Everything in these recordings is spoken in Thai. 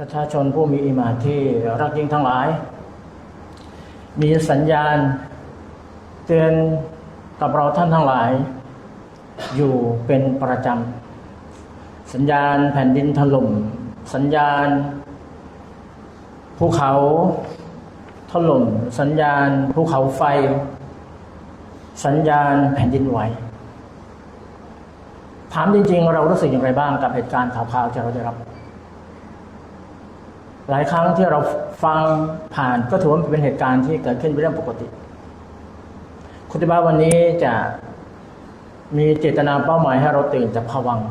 สัทธาชนผู้มีอิมานที่รักยิ่งทั้งหลาย มีสัญญาณเตือนกับเราท่านทั้งหลาย อยู่เป็นประจำ สัญญาณแผ่นดินถล่ม สัญญาณภูเขาถล่ม สัญญาณภูเขาไฟ สัญญาณแผ่นดินไหว ถามจริง ๆ เรารู้สึกอย่างไรบ้างกับเหตุการณ์ข่าวๆที่เราได้รับ หลายครั้งที่เราฟังผ่านก็ถือว่าเป็นเหตุการณ์ที่เกิดขึ้นเป็นเรื่องปกติ คุณติบาวันนี้จะมีเจตนาเป้าหมายให้เราตื่นจากภวังค์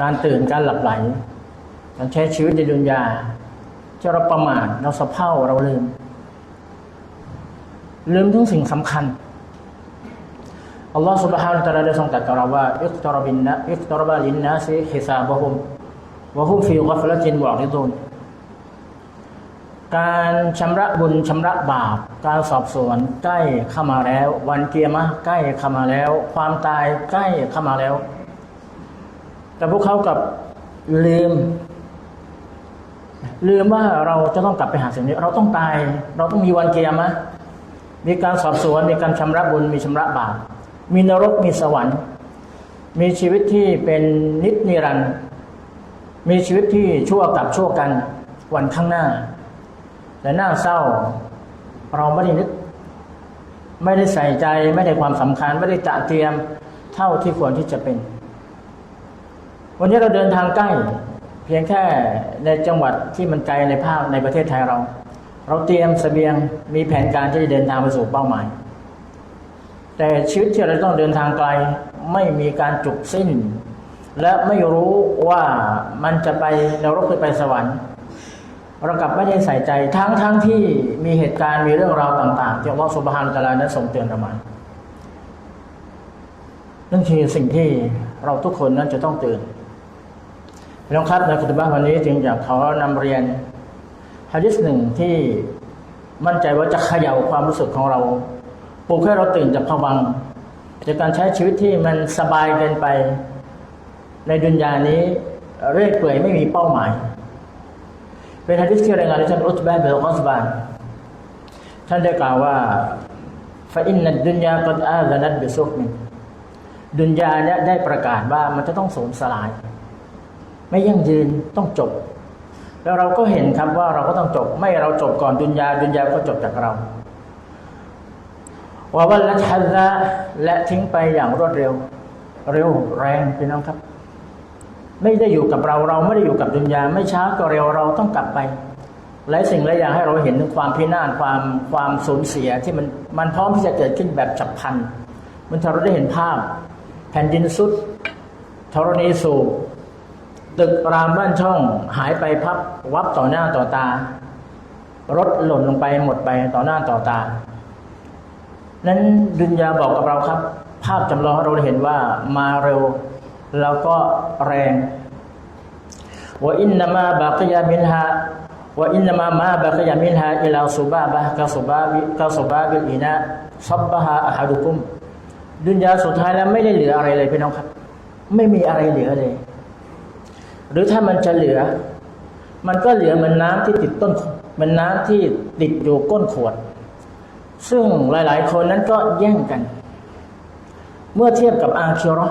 การตื่นการหลับไหล การใช้ชีวิตในดุนยาที่เราประมาทเราสะเพร่าเราลืม ลืมถึงสิ่งสำคัญ อัลลอฮฺ سبحانه และ تعالى ได้ทรงตรัสกับเราว่าอิกตรบินนะอิกตรบะลินนาซิฮิซาบะฮุม วะฮุมฟีกัฟละจินวะริดุนการชำระบุญชำระบาป การสอบสวนใกล้เข้ามาแล้ว วันเกียรมะใกล้เข้ามาแล้ว ความตายใกล้เข้ามาแล้ว แต่พวกเขากับลืม ลืมว่าเราจะต้องกลับไปหาสิ่งนี้ เราต้องตาย เราต้องมีวันเกียรมะมีการสอบสวนมีการชำระบุญมีชำระบาปมีนรกมีสวรรค์ มีชีวิตที่เป็นนิจนิรันดร์ มีชีวิตที่ชั่วกับชั่วกันวันข้างหน้าแต่น่าเศร้า เราไม่ได้นึก ไม่ได้ใส่ใจ ไม่ได้ความสำคัญ ไม่ได้จะเตรียมเท่าที่ควรที่จะเป็น วันนี้เราเดินทางใกล้ เพียงแค่ในจังหวัดที่มันไกลในภาคในประเทศไทยเรา เราเตรียมเสบียงมีแผนการที่จะเดินทางไปสู่เป้าหมาย แต่ชีวิตที่เราต้องเดินทางไกลไม่มีการจุกสิ้น และไม่รู้ว่ามันจะไปนรกหรือไปสวรรค์เรากลับไม่ได้ใส่ใจทั้งทั้งที่มีเหตุการณ์มีเรื่องราวต่างๆที่อัลลอฮฺสุบฮานตะอาลานั้นทรงเตือนเรามานั่นคือสิ่งที่เราทุกคนนั้นจะต้องตื่นพี่น้องครับในคุตบะห์วันนี้จึงอยากขอนำเรียนฮะดิษหนึ่งที่มั่นใจว่าจะเขย่าความรู้สึกของเราปลุกให้เราตื่นจากภวังจากการใช้ชีวิตที่มันสบายเกินไป ในดุนยานี้เรื่อยเปื่อยไม่มีเป้าหมาย เป็นฮะดิษที่รายงานโดยท่านอุตบะห์เบลกัสบานท่านได้กล่าวว่าฟาอินนัดดุนยากัดอาซานัดบิซุกมินดุนยาเนี่ยได้ประกาศว่ามันจะต้องสูญสลาย ไม่ยั่งยืนต้องจบ แล้วเราก็เห็นครับว่าเราก็ต้องจบ ไม่เราจบก่อนดุนยาดุนยาก็จบจากเราว่าวันละชันละและทิ้งไปอย่างรวดเร็ว เร็วแรงพี่น้องครับ ไม่ได้อยู่กับเราเราไม่ได้อยู่กับดุนยาไม่ช้าก็เร็วเราต้องกลับไปหลายสิ่งหลายอย่างให้เราเห็นถึงความพินาศความความสูญเสียที่มันมันพร้อมที่จะเกิดขึ้นแบบฉับพลัน มันทำเราได้เห็นภาพ แผ่นดินสุดธรณีสูบตึกรามบ้านช่องหายไปพับวับต่อหน้าต่อตา รถหล่นลงไปหมดไปต่อหน้าต่อตา นั้นดุนยาบอกกับเราครับ ภาพจำลองเราเห็นว่ามาเร็ว แล้วก็แรงว่าอินนามาบากยามินฮาว่าอินนามามาบากยามินฮาอิลาสุบาบะกาสุบาบิกาสุบาบิลอินะซับบะฮาอะฮัดุกุม ดุนยาสุดท้ายแล้วไม่ได้เหลืออะไรเลยพี่น้องครับ ไม่มีอะไรเหลือเลย หรือถ้ามันจะเหลือ มันก็เหลือเหมือนน้ำที่ติดต้นเหมือนน้ำที่ติดอยู่ก้นขวด ซึ่งหลาย ๆ คนนั้นก็แย่งกัน เมื่อเทียบกับอาคิรอ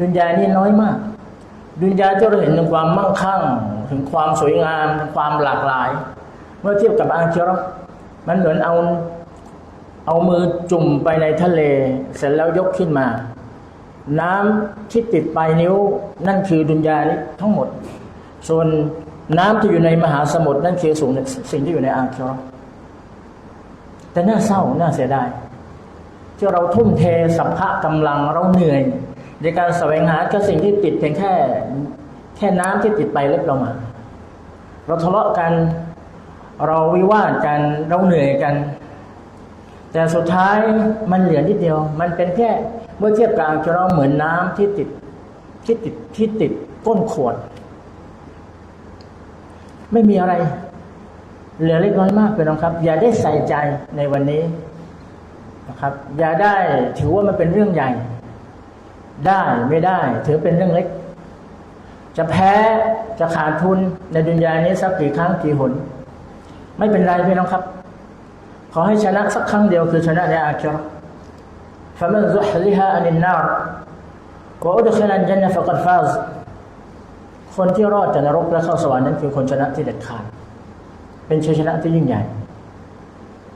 ดุนยานี่น้อยมาก ดุนยาที่เราเห็นถึงความมั่งคั่ง ถึงความสวยงามความหลากหลาย เมื่อเทียบกับอาคิรอมันเหมือนเอาเอามือจุ่มไปในทะเล เสร็จแล้วยกขึ้นมา น้ำที่ติดปลายนิ้วนั่นคือดุนยานี้ทั้งหมด ส่วนน้ำที่อยู่ในมหาสมุทรนั่นคือสิ่งสิ่งที่อยู่ในอาคิรอแต่น่าเศร้าน่าเสียดายที่เราทุ่มเทสัพพะกำลังเราเหนื่อย ในการแสวงหากับสิ่งที่ติดเพียงแค่ แค่น้ำที่ติดไปเล็บเรามา เราทะเลาะกัน เราวิวาทกันเราเหนื่อยกัน แต่สุดท้ายมันเหลือนิดเดียว มันเป็นแค่เมื่อเทียบกับอาคิเราเหมือนน้ำที่ติดที่ติดที่ติดก้นขวด ไม่มีอะไร เหลือเล็กน้อยมากเลยนะครับ อย่าได้ใส่ใจในวันนี้นะครับ อย่าได้ถือว่ามันเป็นเรื่องใหญ่ ได้ไม่ได้ ถือเป็นเรื่องเล็ก จะแพ้จะขาดทุนในดุนยานี้สักกี่ครั้งกี่หน ไม่เป็นไรพี่น้องครับ ขอให้ชนะสักครั้งเดียวคือชนะในอาคิเราะห์ فمن زحزح عن النار وأدخل الجنة فقد فاز คนที่รอดจากนรกและเข้าสวรรค์นั้นคือคนชนะที่เด็ดขาด เป็นชัยชนะที่ยิ่งใหญ่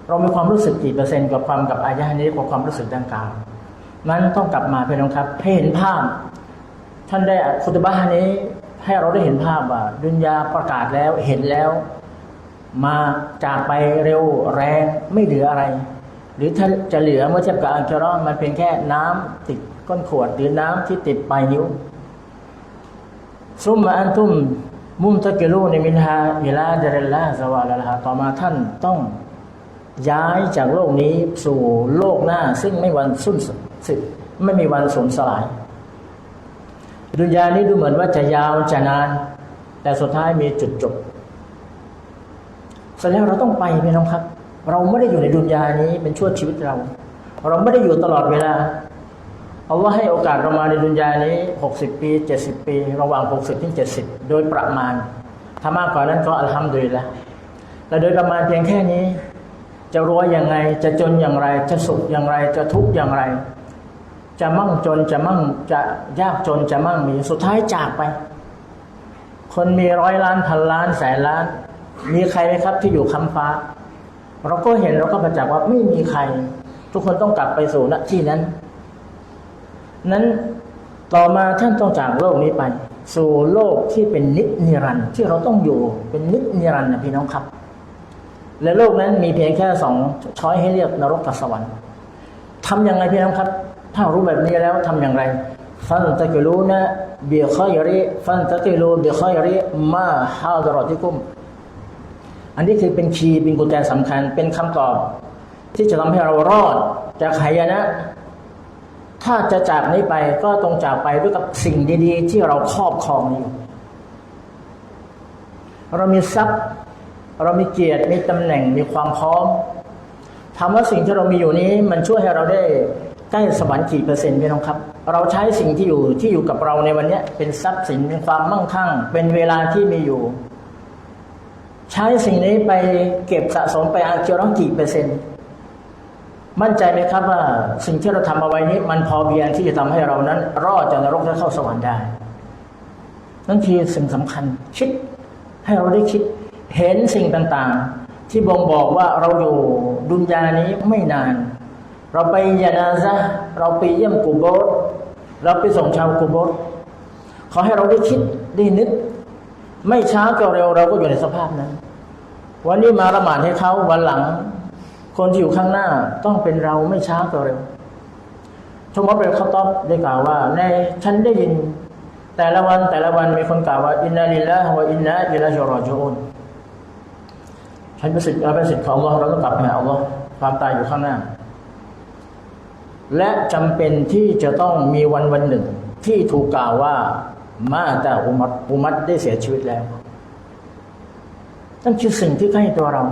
เรามีความรู้สึกกี่เปอร์เซ็นต์กับความกับอายะห์นี้กับความรู้สึกดังกล่าว นั้นต้องกลับมาพี่น้องครับให้เห็นภาพ ท่านได้คุตบะห์นี้ ให้เราได้เห็นภาพว่าดุนยาประกาศแล้วเห็นแล้ว มาจากไปเร็วแรงไม่เหลืออะไร หรือถ้าจะเหลือเมื่อเทียบกับอัลกิรอมันเป็นแค่น้ำติดก้นขวดหรือน้ำที่ติดปลายนิ้วซุมมาอันตุมมุมตะเกลูในมินฮาอิลาเดรลลาสวาลาลฮะต่อมาท่านต้องย้ายจากโลกนี้สู่โลกหน้า ซึ่งไม่วันสุนสิ ไม่มีวันสูญสลาย ดุนยานี้ดูเหมือนว่าจะยาวจะนาน แต่สุดท้ายมีจุดจบเสร็จแล้วเราต้องไปพี่น้องครับ เราไม่ได้อยู่ในดุนยานี้เป็นช่วงชีวิตเรา เราไม่ได้อยู่ตลอดเวลาเอาว่าให้โอกาสเรามาในดุนยานี้ 60 ปี 70 ปี ระหว่าง 60 ถึง 70 โดยประมาณ ถ้ามากกว่านั้นก็อัลฮัมดุลิละและโดยประมาณเพียงแค่นี้ จะรวยอย่างไรจะจนอย่างไร จะสุขอย่างไร จะทุกข์อย่างไร จะมั่งจนจะมั่งจะยากจนจะมั่งมีสุดท้ายจากไป คนมีร้อยล้านพันล้านแสนล้าน มีใครไหมครับที่อยู่คำฟ้า เราก็เห็นเราก็ประจักษ์ว่าไม่มีใคร ทุกคนต้องกลับไปสู่ณที่นั้น นั้นต่อมาท่านต้องจากโลกนี้ไป สู่โลกที่เป็นนิจนิรันด์ที่เราต้องอยู่เป็นนิจนิรันด์นะพี่น้องครับ และโลกนั้นมีเพียงแค่สองช้อยให้เรียกนรกกับสวรรค์ทำยังไงพี่น้องครับ ถ้ารู้แบบนี้แล้วทำอย่างไรฟันตะกิลูนะเบียข้อยริฟันตะกิลูเบียข้อยริมาฮาดรอติกุม อันนี้คือเป็นคีย์เป็นกุญแจสำคัญเป็นคำตอบ ที่จะทำให้เรารอดจากหายนะ ถ้าจะจากนี้ไปก็ต้องจากไปด้วยกับสิ่งดีๆ ที่เราครอบครองอยู่เรามีทรัพย์ เรามีเกียรติมีตำแหน่งมีความพร้อมถามว่าสิ่งที่เรามีอยู่นี้ มันช่วยให้เราได้ ใกล้สวรรค์กี่เปอร์เซ็นต์พี่น้องครับ เราใช้สิ่งที่อยู่ที่อยู่กับเราในวันนี้เป็นทรัพย์สินเป็นความมั่งคั่ง เป็นเวลาที่มีอยู่ ใช้สิ่งนี้ไปเก็บสะสมไปอาเคียร์กี่เปอร์เซ็นต์มั่นใจไหมครับว่า สิ่งที่เราทำเอาไว้นี้ มันพอเพียงที่จะทำให้เรานั้น รอดจากนรกและเข้าสวรรค์ได้นั่นคือสิ่งสำคัญคิดให้เราได้คิดเห็นสิ่งต่างๆ ที่บ่งบอกว่าเราอยู่ดุนยานี้ไม่นาน เราไปยานาซะเราไปเยี่ยมกูโบสเราไปส่งชาวกูโบสขอให้เราได้คิดได้นึก ไม่ช้าก็เร็วเราก็อยู่ในสภาพนั้น วันนี้มาละหมาดให้เขาวันหลัง คนที่อยู่ข้างหน้าต้องเป็นเราไม่ช้าก็เร็วชมว่าเป็นเขาตอบได้กล่าวว่า ในฉันได้ยิน แต่ละวันแต่ละวันมีคนกล่าวว่าอินนาลิลลาฮวะอินนาอิลาฮิรอจูนฉันเป็นสิทธิ์เราเป็นสิทธิ์ของอัลลอฮ์เราต้องกลับไปหาอัลลอฮ์ความตายอยู่ข้างหน้า และจำเป็นที่จะต้องมีวันวันหนึ่ง ที่ถูกกล่าวว่า มาแต่อุมัดอุมัดได้เสียชีวิตแล้วนั่นคือสิ่งที่ใกล้ตัวเรา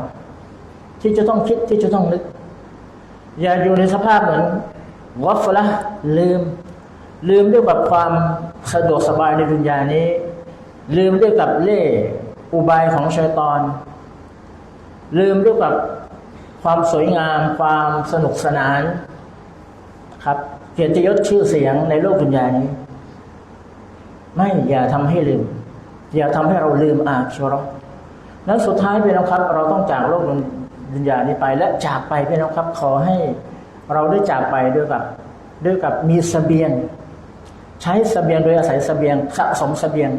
ที่จะต้องคิดที่จะต้องนึก อย่าอยู่ในสภาพเหมือนวัฟละลืม ลืมด้วยกับความสะดวกสบายในดุนยานี้ ลืมด้วยกับเล่อุบายของชัยตอน ลืมด้วยกับความสวยงาม ความสนุกสนาน ครับ เกียรติยศชื่อเสียงในโลกดุนยานี้ ไม่อย่าทำให้ลืม อย่าทำให้เราลืมอาคิเราะห์นั้นสุดท้ายพี่น้องครับ เราต้องจากโลกดุนยานี้ไป และจากไปพี่น้องครับ ขอให้เราได้จากไปด้วยกับ ด้วยกับมีสเสบียง ใช้สเสบียงโดยอาศัยสเสบียงสะสมสเสบียง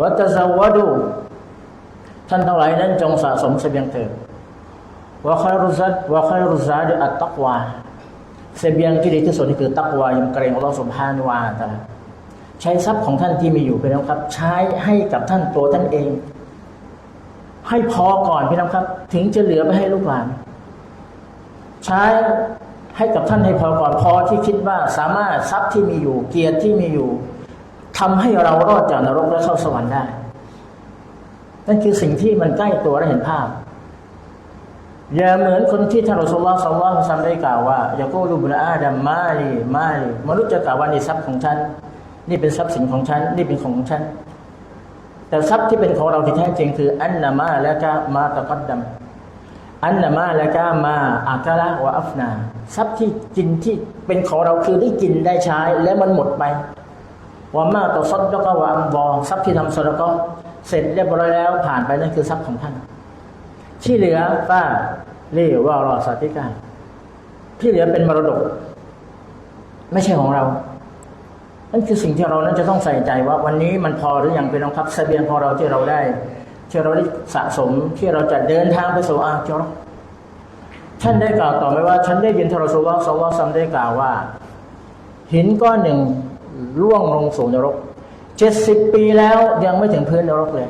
วัตซาวดูท่านทั้งหลายนั้นจงสะสมสเสบียงเถิดว่าคอยรุซัดว่าคอยรุซาดอัตตักวา เสบียงที่ดีที่สุดนี่คือตักวายำเกรงอัลลอฮฺสุบฮานวาตะลาใช้ทรัพย์ของท่านที่มีอยู่พี่น้องครับ ใช้ให้กับท่านตัวท่านเอง ให้พอก่อนพี่น้องครับ ถึงจะเหลือไปให้ลูกหลานใช้ให้กับท่านให้พอก่อนพอที่คิดว่าสามารถทรัพย์ที่มีอยู่ เกียรติที่มีอยู่ทำให้เรารอดจากนรกและเข้าสวรรค์ได้ นั่นคือสิ่งที่มันใกล้ตัวและเห็นภาพ อย่าเหมือนคนที่ท่านอสุลลอฮ์สัลลัลซัมได้กล่าวว่าอย่าโกลูบุนอาดัมมาลีมาลีมนุษย์จะกล่าวว่าในทรัพย์ของฉัน นี่เป็นทรัพย์สินของฉัน นี่เป็นของฉัน แต่ทรัพย์ที่เป็นของเราที่แท้จริงคือ อันนามาและก็มาตะกัดดำอันนามาและก็มาอากาละวะอัฟนา ทรัพย์ที่กินที่เป็นของเราคือได้กินได้ใช้และมันหมดไปว่ามาตะซดแล้วก็วะอัมบองทรัพย์ที่ทำสระก็เสร็จเรียบร้อยแล้วผ่านไปนั่นคือทรัพย์ของท่าน ที่เหลือป้าเรียกว่ารอสาธิการที่เหลือเป็นมรดก ไม่ใช่ของเรา นั่นคือสิ่งที่เรานั้นจะต้องใส่ใจว่าวันนี้มันพอหรือยังเป็นองครับเสบียงของเราที่เราได้ ที่เราได้สะสมที่เราจะเดินทางไปสู่อาคิเราะห์ท่านได้กล่าวต่อไปว่า ฉันได้ยินทารสุลลอฮ์สัลลัลลอฮุซัมได้กล่าวว่า หินก้อนหนึ่งล่วงลงสู่นรกเจ็ดสิบปีแล้วยังไม่ถึงพื้นนรกเลย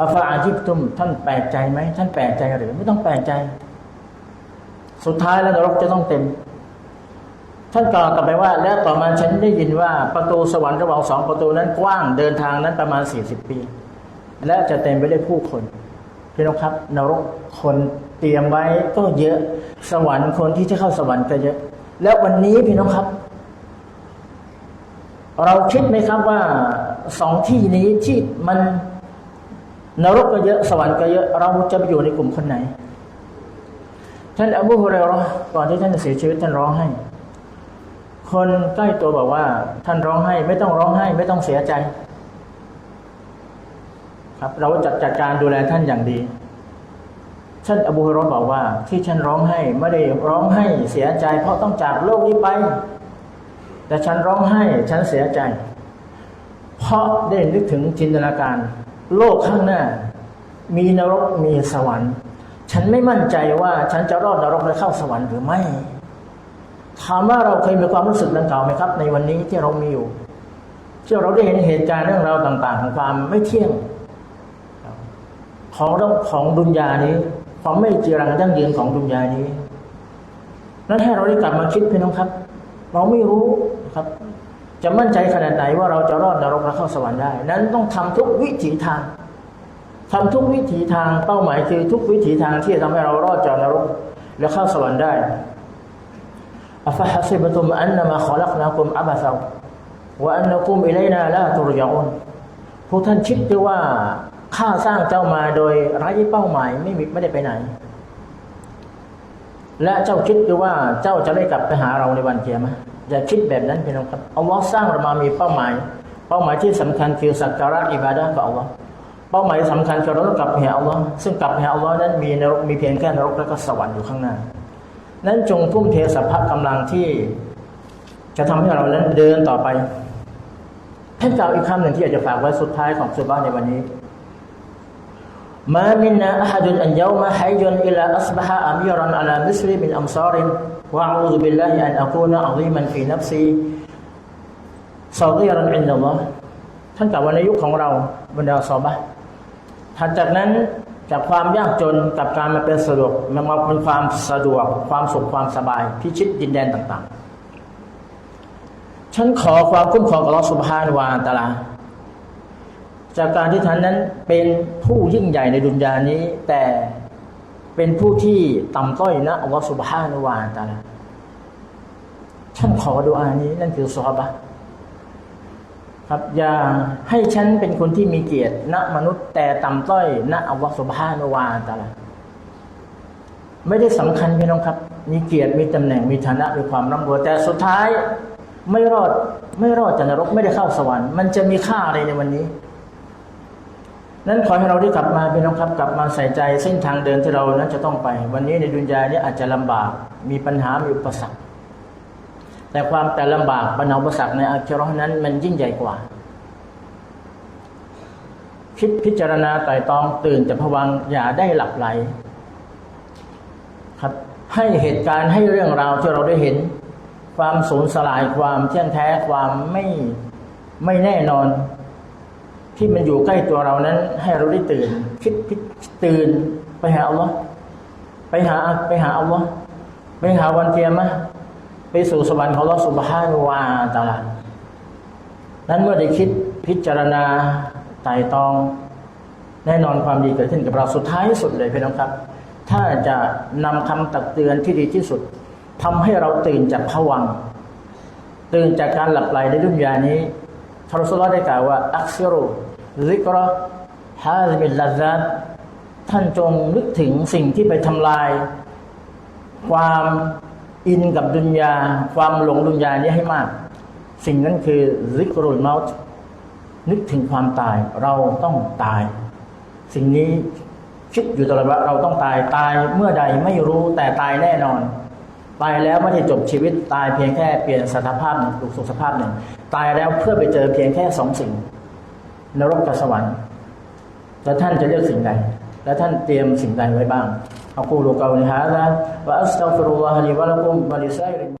อาฟาอาจิบตุม ท่านแปลกใจไหม ท่านแปลกใจหรือไม่ต้องแปลกใจ สุดท้ายแล้วนรกจะต้องเต็ม ท่านกล่าวต่อไปว่า แล้วต่อมาฉันได้ยินว่าประตูสวรรค์ระหว่างสองประตูนั้นกว้างเดินทางนั้นประมาณสี่สิบปี และจะเต็มไปด้วยผู้คนพี่น้องครับ นรกคนเตรียมไว้ก็เยอะ สวรรค์คนที่จะเข้าสวรรค์ก็เยอะ แล้ววันนี้พี่น้องครับ เราคิดไหมครับว่าสองที่นี้ที่มัน นรกก็เยอะสวรรค์ก็เยอะ เราจะไปอยู่ในกลุ่มคนไหน ท่านอบูฮุเรราะห์ก่อนที่ท่านจะเสียชีวิตท่านร้องไห้ คนใกล้ตัวบอกว่า ท่านร้องไห้ ไม่ต้องร้องไห้ ไม่ต้องเสียใจ ครับ เราจัดจัดการดูแลท่านอย่างดีท่านอบูฮุเรราะห์บอกว่า ที่ฉันร้องไห้ไม่ได้ร้องไห้เสียใจ เพราะต้องจากโลกนี้ไป แต่ฉันร้องไห้ ฉันเสียใจ เพราะได้นึกถึงจินตนาการ โลกข้างหน้า มีนรกมีสวรรค์ ฉันไม่มั่นใจว่าฉันจะรอดนรกและเข้าสวรรค์หรือไม่ ถามว่าเราเคยมีความรู้สึกดังกล่าวไหมครับ ในวันนี้ที่เรามีอยู่ที่เราได้เห็นเหตุการณ์เรื่องราวต่าง ๆ ของความไม่เที่ยง ของของดุนยานี้ ความไม่จีรังยั่งยืนของดุนยานี้ นั้นให้เราได้กลับมาคิดเพี่น้องครับ เราไม่รู้ จะมั่นใจขนาดไหนว่าเราจะรอดนรกและเข้าสวรรค์ได้ นั้นต้องทำทุกวิถีทางทำทุกวิถีทางเป้าหมายคือทุกวิถีทางที่จะทำให้เรารอดจากนรกและเข้าสวรรค์ได้อัฟฮัซิบตุมอันนมาขอลักนาคุมอับะซาวะอันนกุมอิเลนาลาตุรยาอุนพวกท่านคิดด้วยว่าข้าสร้างเจ้ามาโดยไร้เป้าหมายไม่มีไม่ได้ไปไหน และเจ้าคิดด้วยว่าเจ้าจะได้กลับไปหาเราในวันเกียรติ อย่าคิดแบบนั้นพี่น้องครับอัลลอฮ์สร้างเรามามีเป้าหมาย เป้าหมายที่สำคัญคือสักการะอิบาดะกับอัลลอฮ์เป้าหมายสำคัญคือเราต้องกลับไปหาอัลลอฮ์ซึ่งกลับไปหาอัลลอฮ์นั้นมีนรกมีเพียงแค่นรกและก็สวรรค์อยู่ข้างหน้า นั้นจงทุ่มเทสัพพะกำลังที่ จะทำให้เรานั้นเดินต่อไปท่านกล่าวอีกคำหนึ่งที่อยากจะฝากไว้สุดท้ายของสุบ้าในวันนี้ ما منا أحد اليوم حي إلا أصبح أميرا على مصر من أمصار وأعوذ بالله أن أكون عظيما في نفسي صغيرا عند الله ท่านกล่าวว่าในยุคของเราบรรดาซอบะถัดจากนั้นจากความยากจนกับการมาเป็นสะดวกมันมาเป็นความสะดวก ความสุขความสบาย พิชิตดินแดนต่างๆ ฉันขอความคุ้มครองของลอสุบฮานวาตาลา จากการที่ท่านนั้นเป็นผู้ยิ่งใหญ่ในดุนยานี้ แต่เป็นผู้ที่ต่ำต้อยนะอัลลอฮฺสุบฮานวาตาลาฉันขอดูอานี้นั่นคือซอบะครับอย่าให้ฉันเป็นคนที่มีเกียรติณมนุษย์ แต่ต่ำต้อยณอัลลอฮฺสุบฮานวาตาลาไม่ได้สำคัญพี่น้องครับ มีเกียรติมีตำแหน่งมีฐานะมีความร่ำรวยแต่สุดท้ายไม่รอดไม่รอดจากนรกไม่ได้เข้าสวรรค์ มันจะมีค่าอะไรในวันนี้ นั้นขอให้เราได้กลับมาพี่น้องครับกลับมาใส่ใจเส้นทางเดินที่เรานั้นจะต้องไป วันนี้ในดุนยานี้อาจจะลำบากมีปัญหามีอุปสรรคแต่ความแต่ลำบากปัญหาอุปสรรคในอาคิเราะห์นั้นมันยิ่งใหญ่กว่า คิดพิจารณาไต่ตองตื่นจากผวังอย่าได้หลับไหล ครับ ให้เหตุการณ์ให้เรื่องราวที่เราได้เห็น ความสูญสลายความเที่ยงแท้ความไม่ไม่แน่นอน ที่มันอยู่ใกล้ตัวเรานั้น ให้เราได้ตื่น คิดพิตื่นไปหาอัลลอฮ์ไปหาไปหาอัลลอฮ์ไปหาวันเกียมะไปสู่สวรรค์ของอัลลอฮ์สุบฮานวาตาลานั้นเมื่อได้คิดพิจารณาไต่ตอง แน่นอนความดีเกิดขึ้นกับเราสุดท้ายสุดเลยพี่น้องครับ ถ้าจะนำคำตักเตือนที่ดีที่สุดทำให้เราตื่นจากผวัง ตื่นจากการหลับไหลในดุนยานี้ทรสุลลอได้กล่าวว่าอักซิรุ ซิกรฮาซิมิลลาซัตท่านจงนึกถึงสิ่งที่ไปทำลาย ความอินกับดุนยา ความหลงดุนยานี้ให้มาก สิ่งนั้นคือซิกรุลเมาต์นึกถึงความตายเราต้องตาย สิ่งนี้คิดอยู่ตลอดว่าเราต้องตายตายเมื่อใดไม่รู้แต่ตายแน่นอน ตายแล้วไม่ได้จบชีวิตตายเพียงแค่เปลี่ยนสถาพาพหนึ่งสุขสภาพหนึ่ง ตายแล้วเพื่อไปเจอเพียงแค่สองสิ่ง นรกกับสวรรค์ แล้วท่านจะเลือกสิ่งใด และท่านเตรียมสิ่งใดไว้บ้างเอาคูลูกาลิ